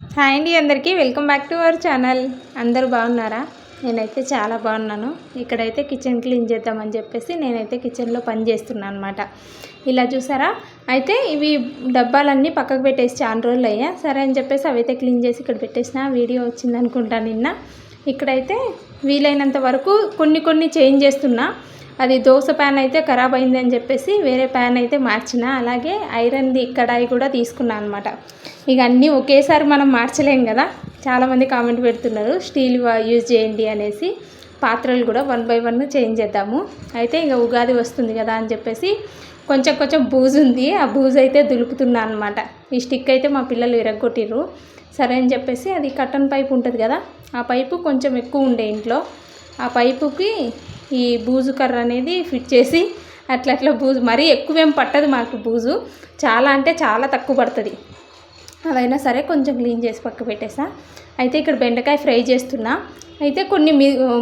Hi అండి అందరికీ. Welcome back to our channel. అందరూ బాగున్నారా? నేనైతే చాలా బాగున్నాను. ఇక్కడైతే కిచెన్ క్లీన్ చేద్దామని చెప్పేసి నేనైతే కిచెన్లో పని చేస్తున్నాను అనమాట ఇలా చూసారా? అయితే ఇవి డబ్బాలన్నీ పక్కకు పెట్టేసి చాలా రోజులు అయ్యా. సరే అని చెప్పేసి అవి అయితే క్లీన్ చేసి ఇక్కడ పెట్టేసిన. వీడియో వచ్చిందనుకుంటా నిన్న. ఇక్కడైతే వీలైనంత వరకు కొన్ని కొన్ని చేంజ్ చేస్తున్నా. అది దోశ ప్యాన్ అయితే ఖరాబ్ అయింది అని చెప్పేసి వేరే ప్యాన్ అయితే మార్చిన. అలాగే ఐరన్ది కడాయి కూడా తీసుకున్నాను అనమాట ఇక అన్నీ ఒకేసారి మనం మార్చలేం కదా. చాలామంది కామెంట్ పెడుతున్నారు స్టీల్ యూజ్ చేయండి అనేసి. పాత్రలు కూడా వన్ బై వన్ చేంజ్ చేద్దాము. అయితే ఇక ఉగాది వస్తుంది కదా అని చెప్పేసి కొంచెం కొంచెం బూజు ఉంది. ఆ బూజు అయితే దులుపుతున్నా అనమాట ఈ స్టిక్ అయితే మా పిల్లలు ఇరగొట్టిర్రు సరే అని చెప్పేసి అది కట్టన్ పైప్ ఉంటుంది కదా ఆ పైపు కొంచెం ఎక్కువ ఉండే ఇంట్లో. ఆ పైపుకి ఈ బూజు కర్ర అనేది ఫిట్ చేసి అట్లా అట్లా బూజు మరీ ఎక్కువేం పట్టదు మాకు బూజు. చాలా అంటే చాలా తక్కువ పడుతుంది. అదైనా సరే కొంచెం క్లీన్ చేసి పక్క పెట్టేసా. అయితే ఇక్కడ బెండకాయ ఫ్రై చేస్తున్నా. అయితే కొన్ని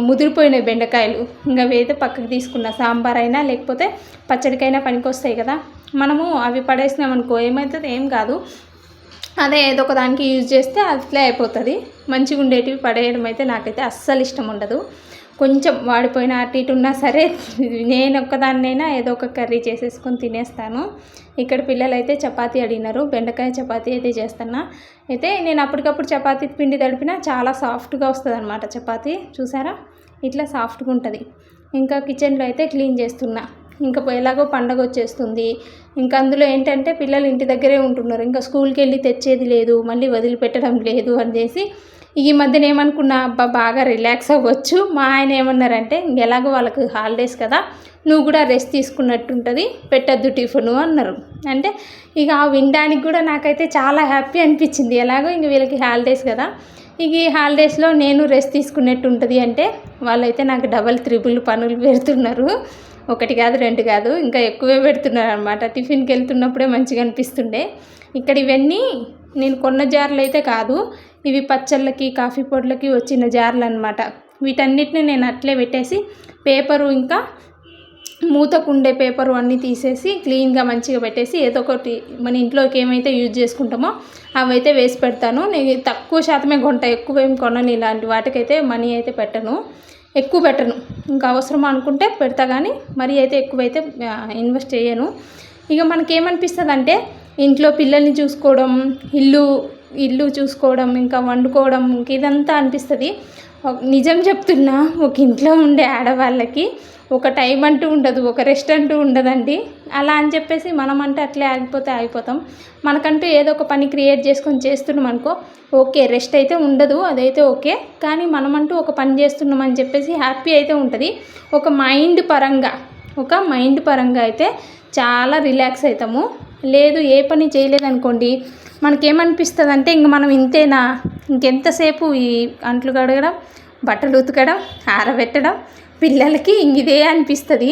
ముదిరిపోయినాయి బెండకాయలు. ఇంకా అయితే పక్కకు తీసుకున్నా. సాంబార్ అయినా లేకపోతే పచ్చడికైనా పనికొస్తాయి కదా. మనము అవి పడేసినామనుకో ఏమవుతుంది ఏం కాదు. అదే ఏదో ఒక దానికి యూజ్ చేస్తే అట్లే అయిపోతుంది. మంచిగా ఉండేటివి పడేయడం అయితే నాకైతే అస్సలు ఇష్టం ఉండదు. కొంచెం వాడిపోయిన అటు ఇటు ఉన్నా సరే నేను ఒక్కదాన్నైనా ఏదో ఒక కర్రీ చేసేసుకొని తినేస్తాను. ఇక్కడ పిల్లలు అయితే చపాతీ అడిగినారు. బెండకాయ చపాతీ అయితే చేస్తున్నా. అయితే నేను అప్పటికప్పుడు చపాతీ పిండి తడిపినా చాలా సాఫ్ట్గా వస్తుంది అనమాట చపాతీ. చూసారా? ఇట్లా సాఫ్ట్గా ఉంటుంది. ఇంకా కిచెన్లో అయితే క్లీన్ చేస్తున్నా. ఇంకా ఎలాగో పండగ వచ్చేస్తుంది. ఇంకా అందులో ఏంటంటే పిల్లలు ఇంటి దగ్గరే ఉంటున్నారు. ఇంకా స్కూల్కి వెళ్ళి తెచ్చేది లేదు. మళ్ళీ వదిలిపెట్టడం లేదు అని చేసి ఈ మధ్యన ఏమనుకున్నా అబ్బా బాగా రిలాక్స్ అవ్వచ్చు. మా ఆయన ఏమన్నారంటే ఎలాగో వాళ్ళకి హాలిడేస్ కదా నువ్వు కూడా రెస్ట్ తీసుకున్నట్టు ఉంటుంది పెట్టద్దు టిఫిను అన్నారు. అంటే ఇక ఆ వినడానికి కూడా నాకైతే చాలా హ్యాపీ అనిపించింది. ఎలాగో ఇంక వీళ్ళకి హాలిడేస్ కదా ఇక ఈ హాలిడేస్లో నేను రెస్ట్ తీసుకున్నట్టు ఉంటుంది అంటే వాళ్ళైతే నాకు డబల్ త్రిబుల్ పనులు పెడుతున్నారు. ఒకటి కాదు రెండు కాదు ఇంకా ఎక్కువే పెడుతున్నారు అనమాట టిఫిన్కి వెళ్తున్నప్పుడే మంచిగా అనిపిస్తుండే. ఇక్కడ ఇవన్నీ నేను కొన్న జార్లు అయితే కాదు ఇవి పచ్చళ్ళకి కాఫీ పొడులకి వచ్చిన జార్లు అనమాట వీటన్నిటిని నేను అట్లే పెట్టేసి పేపరు ఇంకా మూతకుండే పేపరు అన్నీ తీసేసి క్లీన్గా మంచిగా పెట్టేసి ఏదో ఒకటి మన ఇంట్లోకి ఏమైతే యూజ్ చేసుకుంటామో అవైతే వేసి పెడతాను. నేను తక్కువ శాతమే కొంట ఎక్కువ ఏం కొనను. ఇలాంటి వాటికైతే మనీ అయితే పెట్టను. ఎక్కువ పెట్టను. ఇంకా అవసరం అనుకుంటే పెడతా కానీ మరీ అయితే ఎక్కువైతే ఇన్వెస్ట్ చేయను. ఇక మనకేమనిపిస్తుంది అంటే ఇంట్లో పిల్లల్ని చూసుకోవడం ఇల్లు ఇల్లు చూసుకోవడం ఇంకా వండుకోవడం ఇంక ఇదంతా అనిపిస్తుంది. నిజం చెప్తున్నా ఒక ఇంట్లో ఉండే ఆడవాళ్ళకి ఒక టైం అంటూ ఉండదు ఒక రెస్ట్ అంటూ ఉండదండి. అలా అని చెప్పేసి మనం అంటే అట్లే ఆగిపోతే ఆగిపోతాం. మనకంటూ ఏదో ఒక పని క్రియేట్ చేసుకొని చేస్తున్నాం అనుకో ఓకే రెస్ట్ అయితే ఉండదు అదైతే ఓకే కానీ మనమంటూ ఒక పని చేస్తున్నాం అని చెప్పేసి హ్యాపీ అయితే ఉంటుంది. ఒక మైండ్ పరంగా ఒక మైండ్ పరంగా అయితే చాలా రిలాక్స్ అవుతాము లేదు ఏ పని చేయలేదనుకోండి మనకేమనిపిస్తుంది అంటే ఇంక మనం ఇంతేనా? ఇంకెంతసేపు ఈ అంట్లు కడగడం బట్టలు ఉతకడం ఆరబెట్టడం పిల్లలకి ఇదే అనిపిస్తుంది.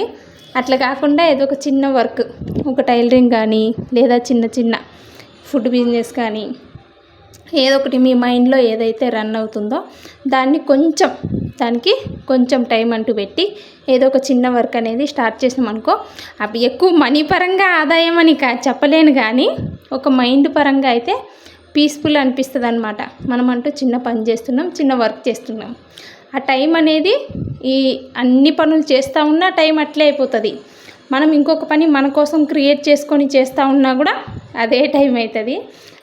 అట్లా కాకుండా ఏదో ఒక చిన్న వర్క్ ఒక టైలరింగ్ కానీ లేదా చిన్న చిన్న ఫుడ్ బిజినెస్ కానీ ఏదో ఒకటి మీ మైండ్లో ఏదైతే రన్ అవుతుందో దాన్ని కొంచెం దానికి కొంచెం టైం అంటూ పెట్టి ఏదో ఒక చిన్న వర్క్ అనేది స్టార్ట్ చేసినాం అనుకో అవి ఎక్కువ మనీ పరంగా ఆదాయం అని కా చెప్పలేను కానీ ఒక మైండ్ పరంగా అయితే పీస్ఫుల్ అనిపిస్తుంది అనమాట మనం అంటూ చిన్న పని చేస్తున్నాం చిన్న వర్క్ చేస్తున్నాం. ఆ టైం అనేది ఈ అన్ని పనులు చేస్తూ ఉన్నా టైం అట్లే అయిపోతుంది. మనం ఇంకొక పని మన కోసం క్రియేట్ చేసుకొని చేస్తూ ఉన్నా కూడా అదే టైం అవుతుంది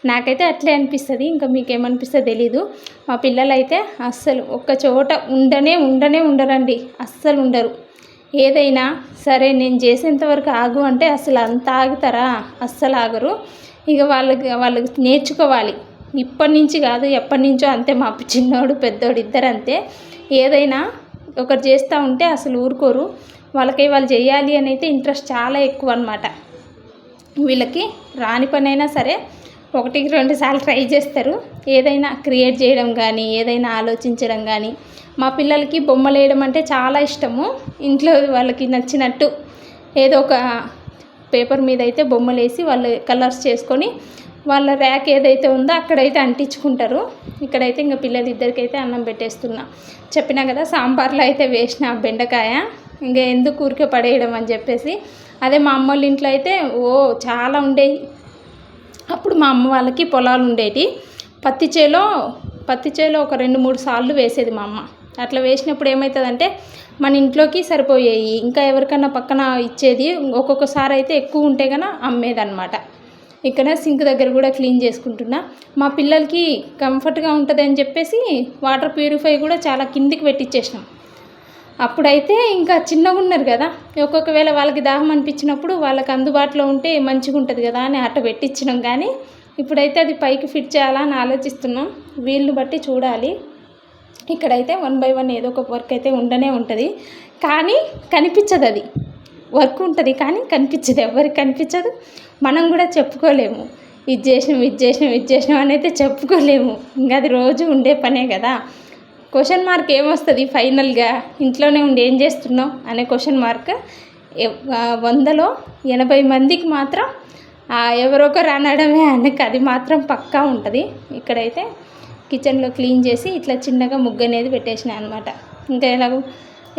నాకైతే అట్లే అనిపిస్తుంది ఇంకా మీకు ఏమనిపిస్తుందో తెలీదు. మా పిల్లలు అయితే అస్సలు ఒక్క చోట ఉండనే ఉండనే ఉండరండి అస్సలు ఉండరు. ఏదైనా సరే నేను చేసేంతవరకు ఆగు అంటే అసలు అంత ఆగుతారా? అస్సలు ఆగరు. ఇక వాళ్ళకి వాళ్ళకి నేర్చుకోవాలి. ఇప్పటి నుంచి కాదు ఎప్పటి నుంచో అంతే మా చిన్నోడు పెద్దోడు ఇద్దరు అంతే. ఏదైనా ఒకరు చేస్తూ ఉంటే అసలు ఊరుకోరు. వాళ్ళకి వాళ్ళు చేయాలి అని అయితే ఇంట్రెస్ట్ చాలా ఎక్కువ అనమాట వీళ్ళకి రాని పనైనా సరే ఒకటికి రెండు సార్లు ట్రై చేస్తారు. ఏదైనా క్రియేట్ చేయడం కానీ ఏదైనా ఆలోచించడం కానీ మా పిల్లలకి బొమ్మలు వేయడం అంటే చాలా ఇష్టము. ఇంట్లో వాళ్ళకి నచ్చినట్టు ఏదో ఒక పేపర్ మీద అయితే బొమ్మలు వేసి వాళ్ళు కలర్స్ చేసుకొని వాళ్ళ ర్యాక్ ఏదైతే ఉందో అక్కడైతే అంటించుకుంటారు. ఇక్కడైతే ఇంకా పిల్లలు ఇద్దరికైతే అన్నం పెట్టేస్తున్నా. చెప్పినా కదా సాంబార్లో అయితే వేసిన బెండకాయ. ఇంకా ఎందుకు ఊరికే పడేయడం అని చెప్పేసి. అదే మా అమ్మ వాళ్ళ ఇంట్లో అయితే ఓ చాలా ఉండేవి అప్పుడు మా అమ్మ వాళ్ళకి పొలాలు ఉండేవి పత్తి చేలో పత్తి చేలో ఒక రెండు మూడు సార్లు వేసేది మా అమ్మ. అట్లా వేసినప్పుడు ఏమవుతుందంటే మన ఇంట్లోకి సరిపోయేవి ఇంకా ఎవరికన్నా పక్కన ఇచ్చేది ఒక్కొక్కసారి అయితే ఎక్కువ ఉంటే కన్నా అమ్మేదన్నమాట. ఇక్కడ సింక్ దగ్గర కూడా క్లీన్ చేసుకుంటున్నా. మా పిల్లలకి కంఫర్ట్గా ఉంటుంది అని చెప్పేసి వాటర్ ప్యూరిఫై కూడా చాలా కిందికి పెట్టించేసినాం అప్పుడైతే ఇంకా చిన్నగా ఉన్నారు కదా. ఒక్కొక్కవేళ వాళ్ళకి దాహం అనిపించినప్పుడు వాళ్ళకి అందుబాటులో ఉంటే మంచిగా ఉంటుంది కదా అని అట్ట పెట్టించినాం కానీ ఇప్పుడైతే అది పైకి ఫిట్ చేయాలని ఆలోచిస్తున్నాం. వీళ్ళు బట్టి చూడాలి. ఇక్కడైతే వన్ బై వన్ ఏదో ఒక వర్క్ అయితే ఉండనే ఉంటుంది. కానీ కనిపించదు అది. వర్క్ ఉంటుంది కానీ కనిపించదు. ఎవరికి కనిపించదు? మనం కూడా చెప్పుకోలేము. ఇది చేసినాం ఇది చేసినాం ఇది చేసినాం అని అయితే చెప్పుకోలేము. ఇంకా అది రోజు ఉండే పనే కదా. క్వశ్చన్ మార్క్ ఏమొస్తుంది ఫైనల్గా? ఇంట్లోనే ఉండి ఏం చేస్తున్నావు? అనే క్వశ్చన్ మార్క్ వందలో ఎనభై మందికి మాత్రం ఎవరొకరు అనడమే అనక అది మాత్రం పక్కా ఉంటుంది. ఇక్కడైతే కిచెన్లో క్లీన్ చేసి ఇట్లా చిన్నగా ముగ్గు అనేది పెట్టేసిన అనమాట. ఇంకా ఎలాగో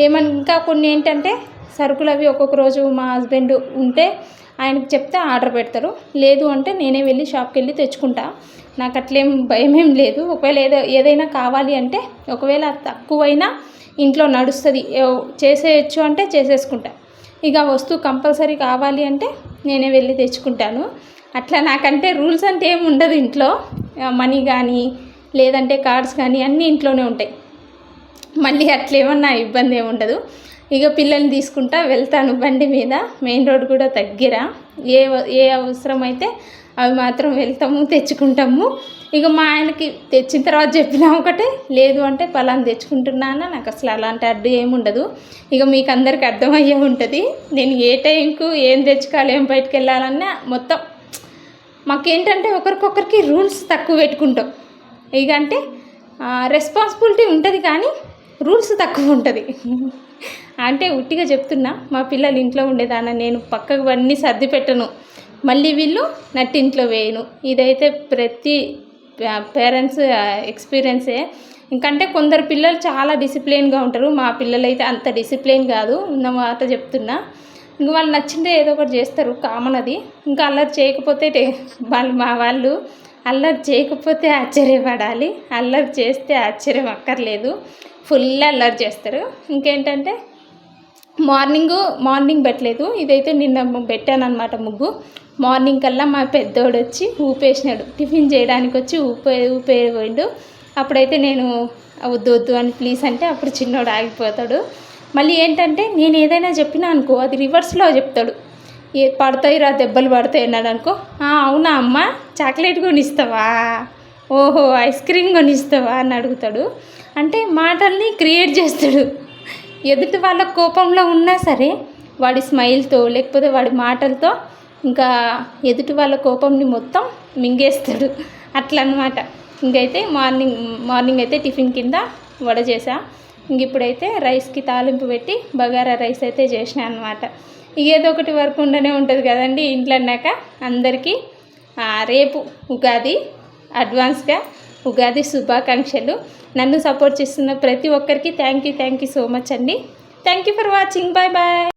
ఏమన్నా ఇంకా కొన్ని ఏంటంటే సరుకులు అవి ఒక్కొక్క రోజు మా హస్బెండ్ ఉంటే ఆయనకు చెప్తే ఆర్డర్ పెడతారు. లేదు అంటే నేనే వెళ్ళి షాప్కి వెళ్ళి తెచ్చుకుంటా. నాకు అట్లేం భయం ఏం లేదు. ఒకవేళ ఏదో ఏదైనా కావాలి అంటే ఒకవేళ తక్కువైనా ఇంట్లో నడుస్తుంది. చేసేయచ్చు అంటే చేసేసుకుంటా. ఇక వస్తువు కంపల్సరీ కావాలి అంటే నేనే వెళ్ళి తెచ్చుకుంటాను. అట్లా నాకంటే రూల్స్ అంటే ఏమి ఉండదు ఇంట్లో. మనీ కానీ లేదంటే కార్డ్స్ కానీ అన్నీ ఇంట్లోనే ఉంటాయి. మళ్ళీ అట్లేమన్నా ఇబ్బంది ఏమి ఉండదు. ఇక పిల్లల్ని తీసుకుంటా వెళ్తాను బండి మీద. మెయిన్ రోడ్ కూడా దగ్గర. ఏ ఏ అవసరం అయితే అవి మాత్రం వెళ్తాము తెచ్చుకుంటాము. ఇక మా ఆయనకి తెచ్చిన తర్వాత చెప్పినా ఒకటే లేదు అంటే పలానా తెచ్చుకుంటున్నానా నాకు అసలు అలాంటి అడ్డు ఏముండదు ఇక మీకు అందరికి అర్థమయ్యే ఉంటుంది. నేను ఏ టైంకు ఏం తెచ్చుకోవాలి ఏం బయటకు వెళ్ళాలన్నా మొత్తం మాకేంటంటే ఒకరికొకరికి రూల్స్ తక్కువ పెట్టుకుంటాం. ఇక అంటే రెస్పాన్సిబిలిటీ ఉంటుంది కానీ రూల్స్ తక్కువ ఉంటుంది. అంటే ఉట్టిగా చెప్తున్నా మా పిల్లలు ఇంట్లో ఉండేదాన్ని నేను పక్కకు అన్నీ సర్ది పెట్టను. మళ్ళీ వీళ్ళు నట్టింట్లో వేయను. ఇదైతే ప్రతి పేరెంట్స్ ఎక్స్పీరియన్సే. ఇంకంటే కొందరు పిల్లలు చాలా డిసిప్లిన్గా ఉంటారు. మా పిల్లలు అయితే అంత డిసిప్లిన్ కాదు ఉన్న మాట చెప్తున్నా. ఇంక వాళ్ళు నచ్చిందే ఏదో ఒకటి చేస్తారు కామన్ అది. ఇంకా అల్లరి చేయకపోతే వాళ్ళు మా వాళ్ళు అల్లరి చేయకపోతే ఆశ్చర్యపడాలి. అల్లరి చేస్తే ఆశ్చర్యం అక్కర్లేదు. ఫుల్ అల్లరి చేస్తారు. ఇంకేంటంటే మార్నింగ్ మార్నింగ్ పెట్టలేదు. ఇదైతే నిన్న పెట్టాను అనమాట ముగ్గు. మార్నింగ్ కల్లా మా పెద్దోడు వచ్చి ఊపేసినాడు. టిఫిన్ చేయడానికి వచ్చి ఊపే ఊపేపోయిండు అప్పుడైతే నేను వద్దు వద్దు అని ప్లీజ్ అంటే అప్పుడు చిన్నోడు ఆగిపోతాడు. మళ్ళీ ఏంటంటే నేను ఏదైనా చెప్పినా అనుకో అది రివర్స్లో చెప్తాడు. ఏ పడతాయి రా దెబ్బలు పడతాయి అన్నాడు అనుకో అవునా అమ్మ? చాక్లెట్ కొనిస్తావా? ఓహో ఐస్ క్రీమ్ కొనిస్తావా? అని అడుగుతాడు. అంటే మాటల్ని క్రియేట్ చేస్తాడు. ఎదుటి వాళ్ళ కోపంలో ఉన్నా సరే వాడి స్మైల్తో లేకపోతే వాడి మాటలతో ఇంకా ఎదుటి వాళ్ళ కోపంని మొత్తం మింగేస్తాడు. అట్లా అనమాట ఇంకైతే మార్నింగ్ మార్నింగ్ అయితే టిఫిన్ కింద వడ చేసా ఇంక ఇప్పుడైతే రైస్కి తాలింపు పెట్టి బగారా రైస్ అయితే చేసిన అనమాట ఏదో ఒకటి వర్క్ ఉండనే ఉంటుంది కదండి ఇంట్లో అన్నాక అందరికీ రేపు ఉగాది అడ్వాన్స్గా ఉగాది శుభాకాంక్షలు. నన్ను సపోర్ట్ చేస్తున్న ప్రతి ఒక్కరికి thank you thank you so much అండి. Thank you for watching. Bye bye